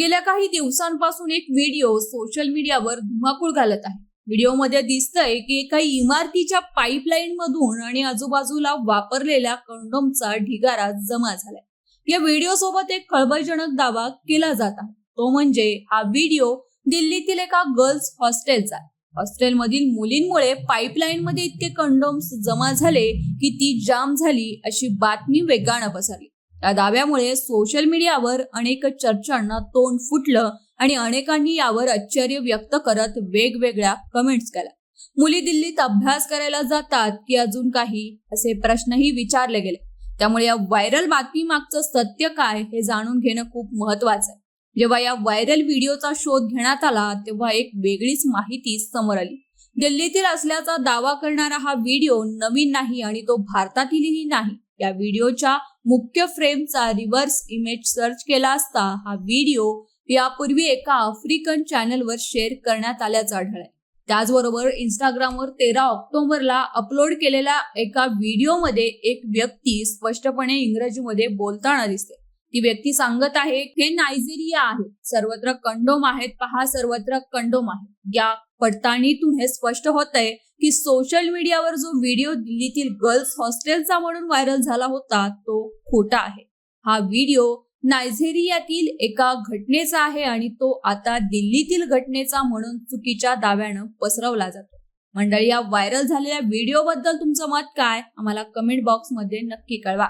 गेल्या काही दिवसांपासून एक व्हिडिओ सोशल मीडियावर धुमाकूळ घालत आहे. व्हिडिओमध्ये दिसतंय की एका इमारतीच्या पाईपलाईन मधून आणि आजूबाजूला वापरलेल्या कंडोमचा ढिगारा जमा झालाय. या व्हिडिओ सोबत एक खळबळजनक दावा केला जात आहे. तो म्हणजे हा व्हिडिओ दिल्लीतील एका गर्ल्स हॉस्टेलचा आहे. हॉस्टेलमधील मुलींमुळे पाईपलाईन मध्ये इतके कंडोम्स जमा झाले की ती जाम झाली अशी बातमी वेगानं पसरली. या दाव्यामुळे सोशल मीडियावर अनेक चर्चांना तोंड फुटलं आणि अनेकांनी यावर आश्चर्य व्यक्त करत वेगवेगळ्या कमेंट्स केल्या. मुली दिल्लीत अभ्यास करायला जातात की अजून काही? असे प्रश्नही विचारले गेले. त्यामुळे या व्हायरल बातमी मागचं सत्य काय हे जाणून घेणं खूप महत्वाचं आहे. जेव्हा या व्हायरल व्हिडिओचा शोध घेण्यात आला तेव्हा एक वेगळीच माहिती समोर आली. दिल्लीतील असल्याचा दावा करणारा हा व्हिडिओ नवीन नाही आणि तो भारतातीलही नाही. या व्हिडिओच्या मुख्य फ्रेमचा रिव्हर्स इमेज सर्च केला असता हा व्हिडिओ यापूर्वी एका आफ्रिकन चॅनलवर शेअर करण्यात आल्याचं आढळलंय. त्याचबरोबर इंस्टाग्रामवर तेरा ऑक्टोबरला अपलोड केलेल्या एका व्हिडिओमध्ये एक व्यक्ती स्पष्टपणे इंग्रजीमध्ये बोलताना दिसते. ती व्यक्ती सांगत आहे हे नायजेरिया आहे. सर्वत्र कंडोम आहेत. पहा सर्वत्र कंडोम आहे. या पडताळणीतून हे स्पष्ट होत आहे की सोशल मीडियावर जो व्हिडिओ दिल्लीतील गर्ल्स हॉस्टेलचा म्हणून व्हायरल झाला होता तो खोटा आहे. हा व्हिडिओ नायझेरियातील एका घटनेचा आहे आणि तो आता दिल्लीतील घटनेचा म्हणून चुकीच्या दाव्यानं पसरवला जातो. मंडळी या व्हायरल झालेल्या व्हिडिओ बद्दल तुमचं मत काय? आम्हाला कमेंट बॉक्समध्ये नक्की कळवा.